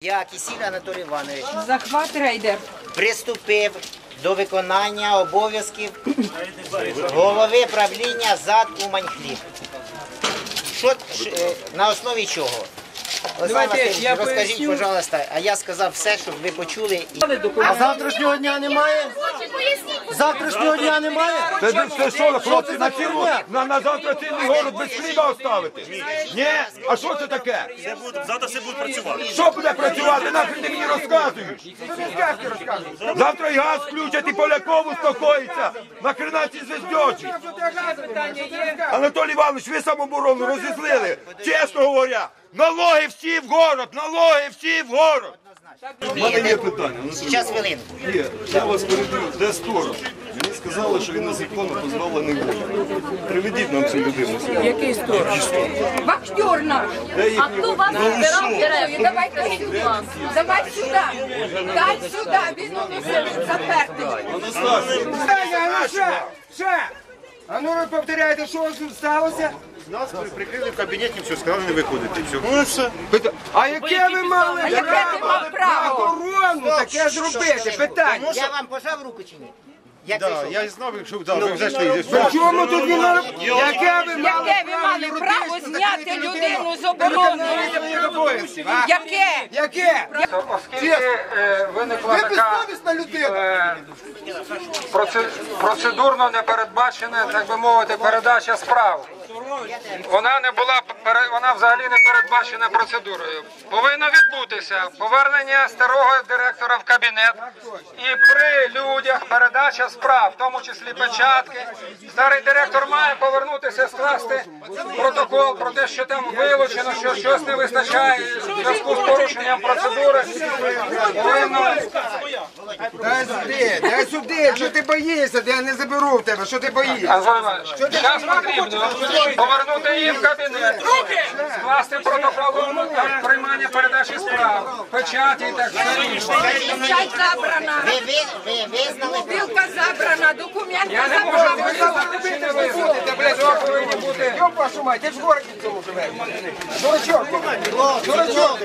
Я Кисіль Анатолій Іванович Захват рейдер. приступив до виконання обов'язків голови правління ЗАД Уманьхліб. Що е, на основі чого? Давайте я розкажіть, поясню. пожалуйста, а я сказав все, щоб ви почули. І... А завтрашнього дня немає? Завтрашнього дня немає? Це ви це що, хлопці, на цілу, на, на завтра цілий город без хліба оставити? Ні? А що це таке? Все буде, завтра все буде працювати. Що буде працювати? Нахрен ти мені розказуєш? Завтра і газ включать, і Поляков успокоїться. Нахрена ці звездьочі? Анатолій Іванович, ви самооборону розізлили. Чесно говоря, налоги всі в город, налоги всі в город. У мене є питання. Зараз хвилинку. Є. Я вас перебив, де сторож? Мені сказали, що він незаконно позбавлений волі. Приведіть нам цю людину. сюди. Який сторож? Вахтер наш. А хто вас збирав дерев? Давайте сюди. Давай сюди. Дай сюди. Він у нас запертий. А ще, ще. А ну ви повторяйте, що сталося? Нас прикрили в кабінеті, все, сказали не виходити. Все. Ну все. А яке ви мали право? охорону таке зробити? Питання. Я вам пожав руку чи ні? Як Да, прийшов? я знав, якщо да, ви вже йшли. В чому тут він? Яке ви мали Яке ви мали право зняти людину з оборони? Яке? Яке? Оскільки е, виникла Ви така безсовісна людина. е, проце- процедурно не передбачена, так би мовити, передача справ. Вона не була вона взагалі не передбачена процедурою. Повинно відбутися повернення старого директора в кабінет і при людях передача справ, в тому числі печатки. Старий директор має повернутися, скласти протокол про те, що там вилучено, що щось не вистачає в зв'язку з порушенням процедури. Повинно Дай сюди, дай сюди, що ти боїшся, де я не заберу в тебе, що ти боїшся? Зараз потрібно повернути їм в кабінет, скласти протокол приймання передачі справ, печаті і так далі. Чай забрана. Ви, ви, ви Білка забрана. Документи Я не можу визнати чи не визнати. Цього повинні бути. Йоп вашу мать, ти ж в городі в цьому живеш. Дурачок. Дурачок.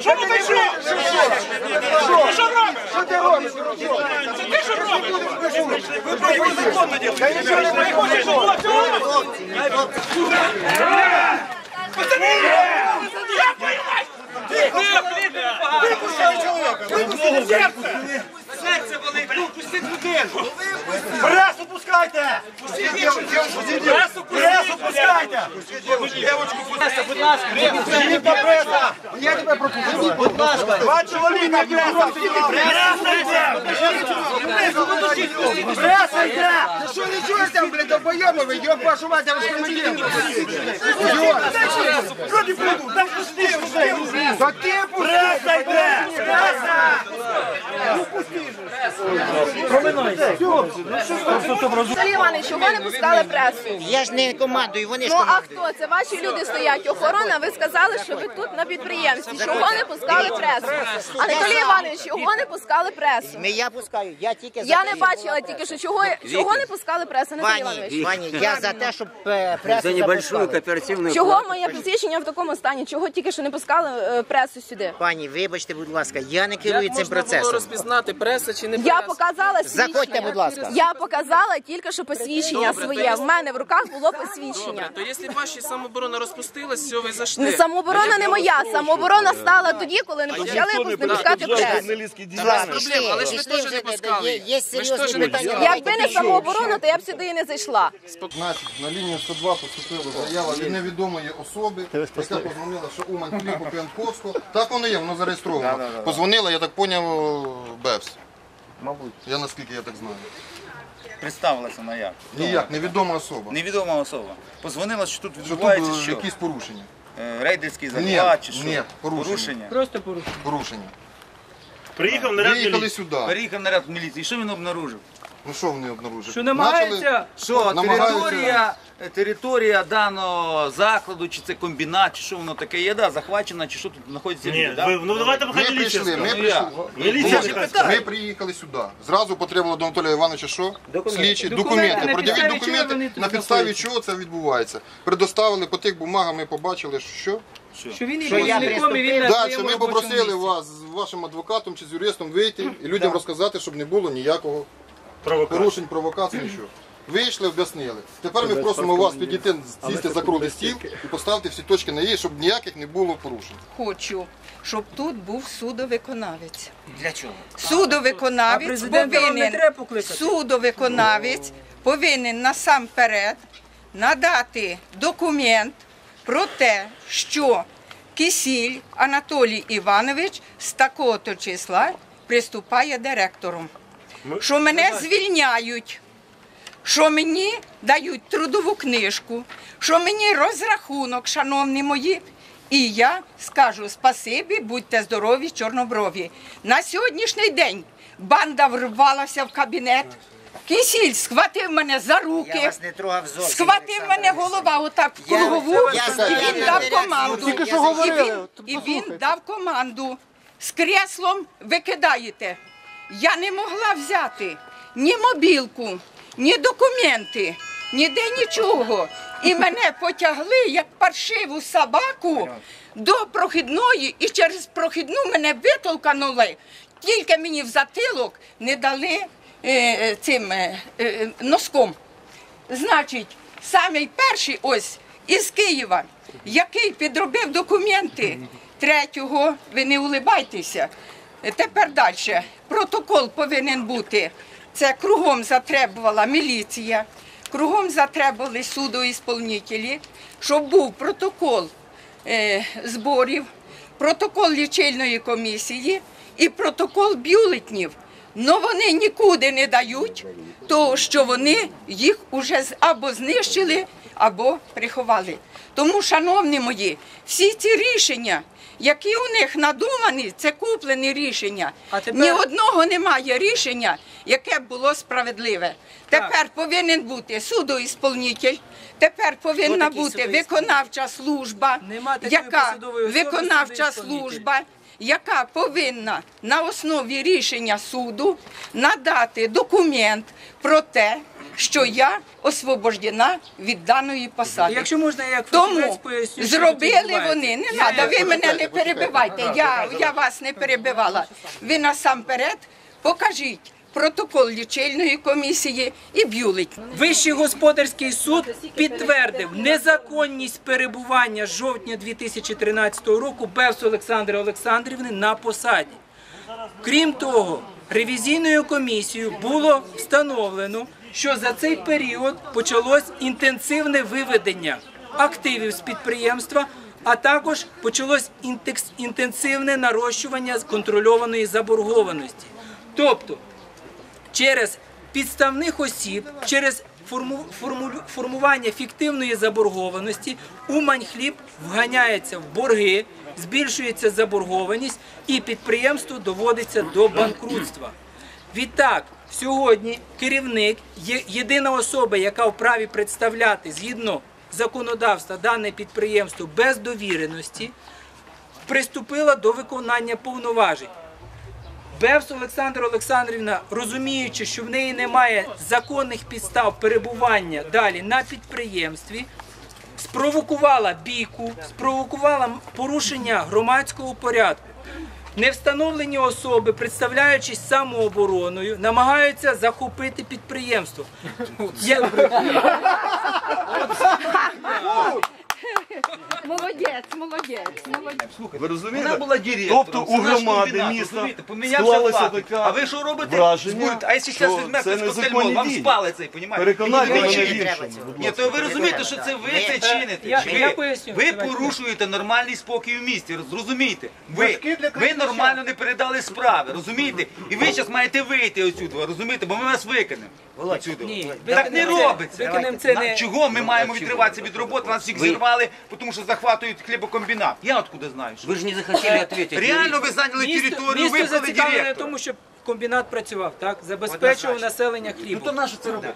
Що ви так що? Що робиш? Що ти робиш? Це ти що робиш? Ви протизаконно ділите. Та нічого не приходиш. Я твою мать! Ти, Серце болить, ну пустіть людину! Пресу пускайте! Пресу пускайте! Пускайте, будь ласка! Я тебе пропущу. Будь ласка. Два чоловіка преса! Преса йде! Що не чуєш там, блядь, вашу мать, я вас командир. Люди прийдуть, так пусти вже! Та ти пусти. Преса йде! Преса! Анатолій Іванович, чого не пускали пресу? Я ж не командую, вони ж Ну а командують. хто? Це ваші люди стоять. Охорона, ви сказали, що ви тут на підприємстві. Чого не пускали пресу? Анатолій Іванович, чого не пускали пресу? Ми я пускаю, я тільки за Я те, не щоб- бачила тільки що чого, чого не пускали пресу, Анатолій Вані, Іванович. Вані, я за те, щоб е, пресу запускали. Чого моє посвідчення в такому стані? Чого тільки що не пускали е, пресу сюди? Пані, вибачте, будь ласка, я не керую цим процесом. розпізнати преса чи не Я показала Заходьте, свідчення. будь ласка. Я показала тільки що посвідчення своє. В мене в руках було посвідчення. То якщо ваші самооборона розпустилась, все, ви зайшли. Не самооборона не моя. Самооборона стала тоді, коли не почали не пускати пресу. Журналістські але ж ви пішли теж вже, не пускали. Є- Є серйозні питання. Якби не самооборона, то я б сюди і не зайшла. Значить, на лінію 102 поступила заява від невідомої особи, яка позвонила, що Умань Кліпу П'янковського. Так воно є, воно зареєстровано. Позвонила, я так поняв, Бевс. Мабуть. Я наскільки я так знаю. Представилася вона як? Ніяк, невідома особа. Невідома особа. Позвонила, що тут Що тут відбувається е, що? якісь порушення. Е, Рейдерський захват чи що? ні, порушення. Порушення. Просто порушення. Порушення. Приїхав наряд Виїхали міліції. сюди. Переїхав наряд міліції. І що він обнаружив? Ну що вони обнаружили? Що намагаються- Що намагаються- територія, територія даного закладу, чи це комбінат, чи що воно таке є, да, захвачена, чи що тут знаходяться Ні, люди, да? ви- ну давайте Ми хай міліція прийшли, ми Ну, прийшли. Міліція Ми- приїхали сюди. Зразу потрібно до Анатолія Івановича що? Слідчі, Документи. документи. На Продивіть підставі чого документи, тут на підставі знаходяться? чого це відбувається. Предоставили по тих бумагах, ми побачили, що. Що він і Що я і він на Далі своєму ми робочому попросили місці. вас вашим адвокатом чи з юристом вийти і людям розказати, щоб не було ніякого Провокація. порушень, провокацій, нічого. Вийшли, об'яснили. Тепер ми просимо вас підійти, сісти за круглий стіл і поставити всі точки на «і», щоб ніяких не було порушень. Хочу, щоб тут був судовиконавець. Для чого? Судовиконавець повинен судовиконавець повинен насамперед надати документ про те, що Кисіль Анатолій Іванович з такого-то числа приступає директором. Що мене звільняють, що мені дають трудову книжку, що мені розрахунок, шановні мої. І я скажу спасибі, будьте здорові, чорноброві. На сьогоднішній день банда врвалася в кабінет. Кисіль схватив мене за руки, Я вас не трогав зовсім. схватив мене голова отак в Я- кругову, я і він я дав не команду. Тільки що І говорили, він- І він дав команду. З креслом викидаєте. Я не могла взяти ні мобілку, ні документи, ніде нічого. І мене потягли як паршиву собаку до прохідної, і через прохідну мене витолканули. Тільки мені в затилок не дали е, е, цим е, носком. Значить, самий перший ось із Києва, який підробив документи третього, ви не улибайтеся. Тепер далі. Протокол повинен бути. Це кругом затребувала міліція, кругом затребували судоісполнителі, щоб був протокол е, зборів, протокол лічильної комісії і протокол бюлетнів. Но вони нікуди не дають, того що вони їх уже або знищили, або приховали. Тому, шановні мої, всі ці рішення, які у них надумані, це куплені рішення. А тепер- Ні одного немає рішення, яке б було справедливе. Тепер повинен бути судоісполнитель, тепер повинна бути виконавча служба, Нема такої яка посадової особи виконавча судоісполнитель. служба, яка повинна на основі рішення суду надати документ про те, що я освобождена від даної посади. Якщо можна, як Тому поясню, зробили вони. Не Я треба, ви мене не перебивайте. Я, я вас не перебивала. Ви насамперед покажіть протокол лічильної комісії і бюлетень. Вищий господарський суд підтвердив незаконність перебування жовтня 2013 року Бевс Олександри Олександрівни на посаді. Крім того, ревізійною комісією було встановлено, що за цей період почалось інтенсивне виведення активів з підприємства, а також почалось інтенсивне нарощування контрольованої заборгованості. Тобто через підставних осіб, через форму- формулю- формування фіктивної заборгованості Уманьхліб вганяється в борги, збільшується заборгованість і підприємство доводиться до банкрутства. Відтак, сьогодні керівник єдина особа, яка вправі представляти згідно законодавства дане підприємство без довіреності, приступила до виконання повноважень. Бевс Олександра Олександрівна, розуміючи, що в неї немає законних підстав перебування далі на підприємстві, спровокувала бійку, спровокувала порушення громадського порядку. Невстановлені особи, представляючись самообороною, намагаються захопити підприємство. Молодець, молодець, молодець. Ви розумієте? Вона була директором. Тобто у громади міста склалася така А ви що робите? враження, А якщо що зараз візьмете з коктейльмол, вам спали цей, понімаєте? Переконайте Ні, мене в ні, іншому. Ні, то ви розумієте, що це ви це чините. Я- Чи я ви? поясню. Ви порушуєте нормальний спокій в місті, зрозумієте? Ви, ви нормально не передали справи, розумієте? І ви зараз маєте вийти отсюди, розумієте? Бо ми вас викинемо. Отсюди. Ні, Так не робиться. Чого ми маємо відриватися від роботи? Нас всіх зірвали, тому що захватують хлібокомбінат. Я откуда знаю? що? Вы же не захотели ответить. Реально ви зайняли територію, місто вибрали зацікавлене в директора. тому, щоб комбінат працював, так? Забезпечував населення хлібом. Ну то нащо це робити?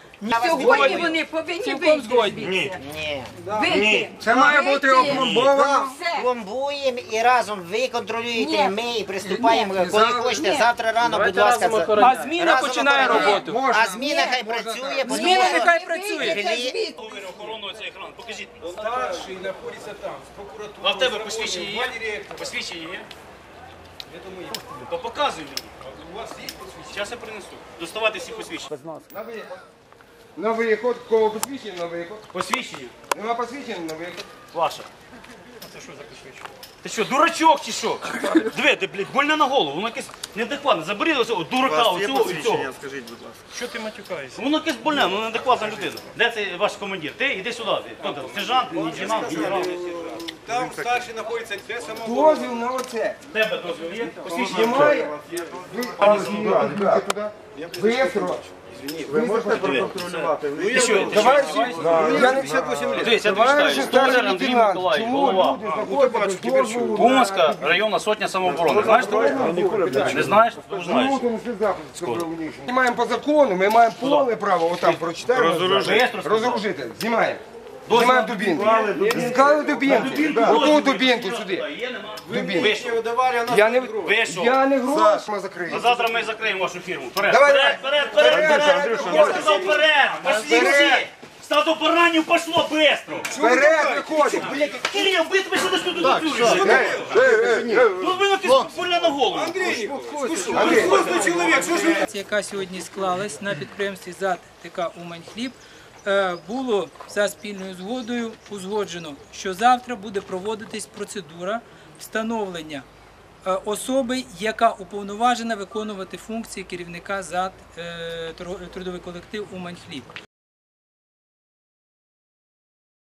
Сьогодні вони повинні Цілком вийти згодні. звідси. Ні. Вийти. Це має бути опломбовано. Все. Пломбуємо і разом ви контролюєте, Ні. ми і приступаємо, коли хочете. Завтра рано, будь ласка, це. А зміна Разом починає охороняємо. роботу. А зміна хай працює, бо Зміна тому що нехай працює. вийдете звідси. Покажіть. Старший знаходиться там, з прокуратури. А в тебе посвідчення є? Посвідчення є? То показуй мені. У вас є посвідчення? Зараз я принесу. Доставати всі посвідчення. На виход. На виход. Кого посвідчення на виход? Посвідчення. Нема посвідчення на виход. Ваша. Це що за посвідчення? Ти що, дурачок чи що? Диви, ти, блядь, больно на голову. Воно якесь неадекватне. Забери оцього дурака, оцього і цього. скажіть, будь ласка. Що ти матюкаєшся? Воно якесь больне, воно неадекватна людина. Де цей ваш командир? Ти іди сюди. Ти. Хто там? Сержант, лейтенант, генерал. Там старший знаходиться, де саме Дозвіл на оце. Тебе дозвіл є? Немає? Ви, туди. Ви можете проконтролювати? Що, що? я не Дивись, я тобі Товариш читаю. старший Андрій чому голова. Уманська районна сотня самооборони. Знаєш? Не знаєш? Ти знаєш. Не слід заходу Ми маємо по закону, ми маємо повне право, отам прочитаємо. Розоружити. Розоружити. Знімаємо. Знімаємо дубінку. Склали дубінку. Оту дубінку сюди. Дубінку. Вийшов. Я не, я не гроші ми Ну, закриємо. Завтра ми закриємо вашу фірму. Вперед, Давай, вперед, вперед, вперед, вперед. Я сказав вперед. Пошли Вперед. всі. Стадо баранів пошло быстро. Вперед виходимо. Кирил, ви тебе сюди сюди Тут ви якесь поля на голову. Андрій, яка сьогодні склалась на підприємстві ЗАТ ТК Уманьхліб, е, було за спільною згодою узгоджено, що завтра буде проводитись процедура встановлення е, особи, яка уповноважена виконувати функції керівника за е, трудовий колектив Уманьхліб.